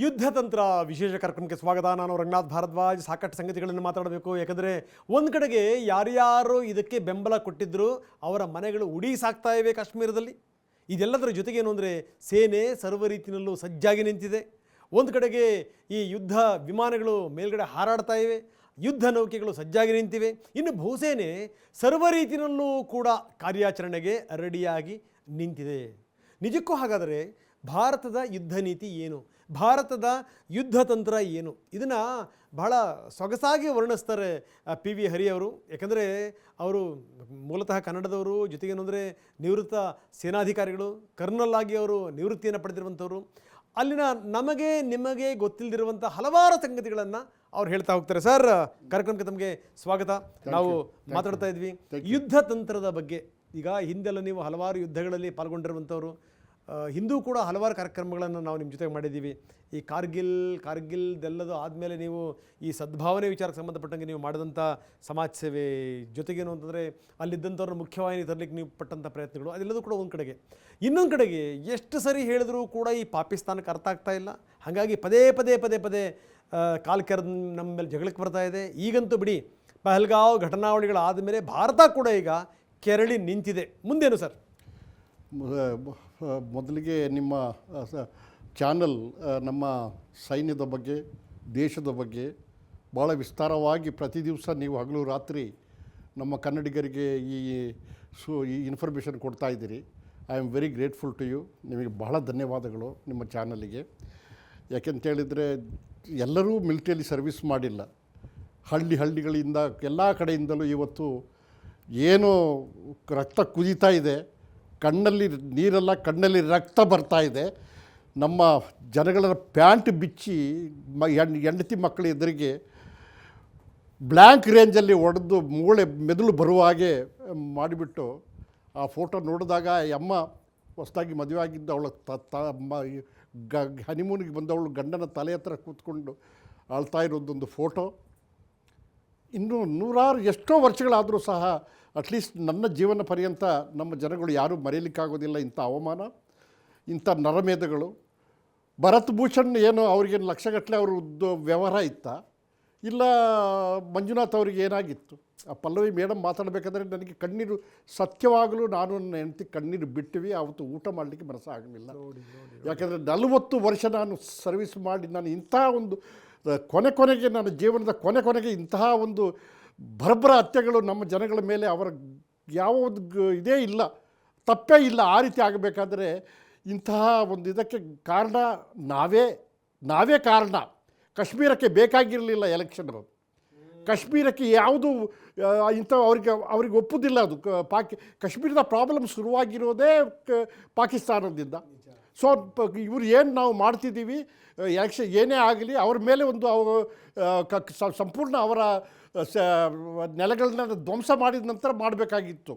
ಯುದ್ಧ ತಂತ್ರ. ವಿಶೇಷ ಕಾರ್ಯಕ್ರಮಕ್ಕೆ ಸ್ವಾಗತ. ನಾನು ರಂಗನಾಥ್ ಭಾರದ್ವಾಜ್. ಸಾಕಷ್ಟು ಸಂಗತಿಗಳನ್ನು ಮಾತಾಡಬೇಕು. ಯಾಕಂದರೆ ಒಂದು ಕಡೆಗೆ ಯಾರ್ಯಾರು ಇದಕ್ಕೆ ಬೆಂಬಲ ಕೊಟ್ಟಿದ್ದರು ಅವರ ಮನೆಗಳು ಉಡಿ ಸಾಕ್ತಾ ಇವೆ ಕಾಶ್ಮೀರದಲ್ಲಿ. ಇದೆಲ್ಲದರ ಜೊತೆಗೆ ಏನು ಅಂದರೆ, ಸೇನೆ ಸರ್ವ ರೀತಿಯಲ್ಲೂ ಸಜ್ಜಾಗಿ ನಿಂತಿದೆ. ಒಂದು ಕಡೆಗೆ ಈ ಯುದ್ಧ ವಿಮಾನಗಳು ಮೇಲ್ಗಡೆ ಹಾರಾಡ್ತಾ ಇವೆ. ಯುದ್ಧ ನೌಕೆಗಳು ಸಜ್ಜಾಗಿ ನಿಂತಿವೆ. ಇನ್ನು ಭೂಸೇನೆ ಸರ್ವ ರೀತಿಯಲ್ಲೂ ಕೂಡ ಕಾರ್ಯಾಚರಣೆಗೆ ರೆಡಿಯಾಗಿ ನಿಂತಿದೆ. ನಿಜಕ್ಕೂ ಹಾಗಾದರೆ ಭಾರತದ ಯುದ್ಧ ನೀತಿ ಏನು? ಭಾರತದ ಯುದ್ಧ ತಂತ್ರ ಏನು? ಇದನ್ನು ಬಹಳ ಸೊಗಸಾಗಿ ವರ್ಣಿಸ್ತಾರೆ ಪಿ ವಿ ಹರಿ ಅವರು. ಯಾಕಂದರೆ ಅವರು ಮೂಲತಃ ಕನ್ನಡದವರು ಜೊತೆಗೇನು ಅಂದರೆ ನಿವೃತ್ತ ಸೇನಾಧಿಕಾರಿಗಳು ಕರ್ನಲ್ ಆಗಿ ಅವರು ನಿವೃತ್ತಿಯನ್ನು ಪಡೆದಿರುವಂಥವ್ರು. ಅಲ್ಲಿನ ನಮಗೆ ನಿಮಗೆ ಗೊತ್ತಿಲ್ಲದಿರುವಂಥ ಹಲವಾರು ಸಂಗತಿಗಳನ್ನು ಅವ್ರು ಹೇಳ್ತಾ ಹೋಗ್ತಾರೆ. ಸರ್ ಕಾರ್ಯಕ್ರಮಕ್ಕೆ ತಮಗೆ ಸ್ವಾಗತ. ನಾವು ಮಾತಾಡ್ತಾ ಇದ್ವಿ. ಯುದ್ಧ ತಂತ್ರದ ಬಗ್ಗೆ. ಈಗ ಹಿಂದೆಲ್ಲ ನೀವು ಹಲವಾರು ಯುದ್ಧಗಳಲ್ಲಿ ಪಾಲ್ಗೊಂಡಿರುವಂಥವ್ರು. ಹಿಂದೂ ಕೂಡ ಹಲವಾರು ಕಾರ್ಯಕ್ರಮಗಳನ್ನು ನಾವು ನಿಮ್ಮ ಜೊತೆಗೆ ಮಾಡಿದ್ದೀವಿ. ಈ ಕಾರ್ಗಿಲ್ ಕಾರ್ಗಿಲ್ದೆಲ್ಲದು ಆದಮೇಲೆ ನೀವು ಈ ಸದ್ಭಾವನೆ ವಿಚಾರಕ್ಕೆ ಸಂಬಂಧಪಟ್ಟಂಗೆ ನೀವು ಮಾಡಿದಂಥ ಸಮಾಜ ಸೇವೆ ಜೊತೆಗೇನು ಅಂತಂದರೆ ಅಲ್ಲಿದ್ದಂಥವ್ರನ್ನ ಮುಖ್ಯವಾಹಿನಿ ತರಲಿಕ್ಕೆ ನೀವು ಪಟ್ಟಂಥ ಪ್ರಯತ್ನಗಳು, ಅದೆಲ್ಲದೂ ಕೂಡ ಒಂದು ಕಡೆಗೆ. ಇನ್ನೊಂದು ಕಡೆಗೆ ಎಷ್ಟು ಸರಿ ಹೇಳಿದರೂ ಕೂಡ ಈ ಪಾಕಿಸ್ತಾನಕ್ಕೆ ಅರ್ಥ ಆಗ್ತಾ ಇಲ್ಲ. ಹಾಗಾಗಿ ಪದೇ ಪದೇ ಪದೇ ಪದೇ ಕಾಲು ಕೆರೆದು ನಮ್ಮ ಮೇಲೆ ಜಗಳಕ್ಕೆ ಬರ್ತಾ ಇದೆ. ಈಗಂತೂ ಬಿಡಿ, ಪಹಲ್ಗಾವ್ ಘಟನಾವಳಿಗಳಾದ ಮೇಲೆ ಭಾರತ ಕೂಡ ಈಗ ಕೆರಳಿ ನಿಂತಿದೆ. ಮುಂದೇನು ಸರ್? ಮೊದಲಿಗೆ ನಿಮ್ಮ ಚಾನಲ್ ನಮ್ಮ ಸೈನ್ಯದ ಬಗ್ಗೆ, ದೇಶದ ಬಗ್ಗೆ ಭಾಳ ವಿಸ್ತಾರವಾಗಿ ಪ್ರತಿ ದಿವಸ ನೀವು ಹಗಲು ರಾತ್ರಿ ನಮ್ಮ ಕನ್ನಡಿಗರಿಗೆ ಈ, ಸು, ಈ ಇನ್ಫಾರ್ಮೇಷನ್ ಕೊಡ್ತಾ ಇದ್ದೀರಿ. I am very grateful to you ನಿಮಗೆ ಬಹಳ ಧನ್ಯವಾದಗಳು ನಿಮ್ಮ ಚಾನಲಿಗೆ. ಯಾಕೆಂತೇಳಿದರೆ ಎಲ್ಲರೂ ಮಿಲಿಟರಿಯಲ್ಲಿ ಸರ್ವಿಸ್ ಮಾಡಿಲ್ಲ. ಹಳ್ಳಿ ಹಳ್ಳಿಗಳಿಂದ ಎಲ್ಲ ಕಡೆಯಿಂದಲೂ ಇವತ್ತು ಏನು ರಕ್ತ ಕುದೀತಾ ಇದೆ. ಕಣ್ಣಲ್ಲಿ ನೀರೆಲ್ಲ ಕಣ್ಣಲ್ಲಿ ರಕ್ತ ಬರ್ತಾ ಇದೆ. ನಮ್ಮ ಜನಗಳ ಪ್ಯಾಂಟ್ ಬಿಚ್ಚಿ ಮ ಹೆಣ್, ಹೆಂಡತಿ ಮಕ್ಕಳ ಎದುರಿಗೆ ಬ್ಲ್ಯಾಂಕ್ ರೇಂಜಲ್ಲಿ ಒಡೆದು ಮೂಳೆ ಮೆದುಳು ಬರುವ ಹಾಗೆ ಮಾಡಿಬಿಟ್ಟು ಆ ಫೋಟೋ ನೋಡಿದಾಗ ಅಮ್ಮ ಹೊಸದಾಗಿ ಮದುವೆ ಆಗಿದ್ದು ಅವಳ ತ ತ, ಮ- ಗ, ಹನಿಮೂನಿಗೆ ಬಂದವಳು ಗಂಡನ ತಲೆ ಹತ್ರ ಕೂತ್ಕೊಂಡು ಅಳ್ತಾ ಇರೋದೊಂದು ಫೋಟೋ. ಇನ್ನು ನೂರಾರು ಎಷ್ಟೋ ವರ್ಷಗಳಾದರೂ ಸಹ ಅಟ್ಲೀಸ್ಟ್ ನನ್ನ ಜೀವನ ಪರ್ಯಂತ ನಮ್ಮ ಜನಗಳು ಯಾರೂ ಮರೆಯಲಿಕ್ಕಾಗೋದಿಲ್ಲ ಇಂಥ ಅವಮಾನ ಇಂಥ ನರಮೇಧಗಳು. ಭರತ್ ಭೂಷಣ್ ಏನು ಅವ್ರಿಗೇನು ಲಕ್ಷಗಟ್ಟಲೆ ಅವರು ವ್ಯವಹಾರ ಇತ್ತ. ಇಲ್ಲ ಮಂಜುನಾಥ್ ಅವ್ರಿಗೆ ಏನಾಗಿತ್ತು? ಆ ಪಲ್ಲವಿ ಮೇಡಮ್ ಮಾತಾಡಬೇಕಾದ್ರೆ ನನಗೆ ಕಣ್ಣೀರು ಸತ್ಯವಾಗಲೂ ನಾನು ನನ್ನ ಹೆಂಡತಿ ಕಣ್ಣೀರು ಬಿಟ್ಟಿವಿ ಆವತ್ತು ಊಟ ಮಾಡಲಿಕ್ಕೆ ಮನಸ್ಸು ಆಗಲಿಲ್ಲ. ಯಾಕಂದರೆ ನಲವತ್ತು ವರ್ಷ ನಾನು ಸರ್ವಿಸ್ ಮಾಡಿ ನಾನು ಇಂತಹ ಒಂದು ಕೊನೆ ಕೊನೆಗೆ ನನ್ನ ಜೀವನದ ಕೊನೆ ಕೊನೆಗೆ ಇಂತಹ ಒಂದು ಭರಭರ ಹತ್ಯೆಗಳು ನಮ್ಮ ಜನಗಳ ಮೇಲೆ ಅವರ ಯಾವ ಇದೇ ಇಲ್ಲ, ತಪ್ಪೇ ಇಲ್ಲ ಆ ರೀತಿ ಆಗಬೇಕಾದ್ರೆ ಇಂತಹ ಒಂದು ಇದಕ್ಕೆ ಕಾರಣ ನಾವೇ ನಾವೇ ಕಾರಣ. ಕಾಶ್ಮೀರಕ್ಕೆ ಬೇಕಾಗಿರಲಿಲ್ಲ ಎಲೆಕ್ಷನ್ ಅದು ಕಾಶ್ಮೀರಕ್ಕೆ ಯಾವುದು ಇಂಥ ಅವ್ರಿಗೆ ಅವ್ರಿಗೆ ಒಪ್ಪುದಿಲ್ಲ ಅದು. ಪಾಕಿ ಕಾಶ್ಮೀರದ ಪ್ರಾಬ್ಲಮ್ ಶುರುವಾಗಿರೋದೇ ಪಾಕಿಸ್ತಾನದಿಂದ. ಸೊ ಇವ್ರು ಏನು ನಾವು ಮಾಡ್ತಿದ್ದೀವಿ ಯಾಕ್ಷ ಏನೇ ಆಗಲಿ ಅವ್ರ ಮೇಲೆ ಒಂದು ಅವ ಸಂಪೂರ್ಣ ಅವರ ನೆಲೆಗಳನ್ನ ಧ್ವಂಸ ಮಾಡಿದ ನಂತರ ಮಾಡಬೇಕಾಗಿತ್ತು.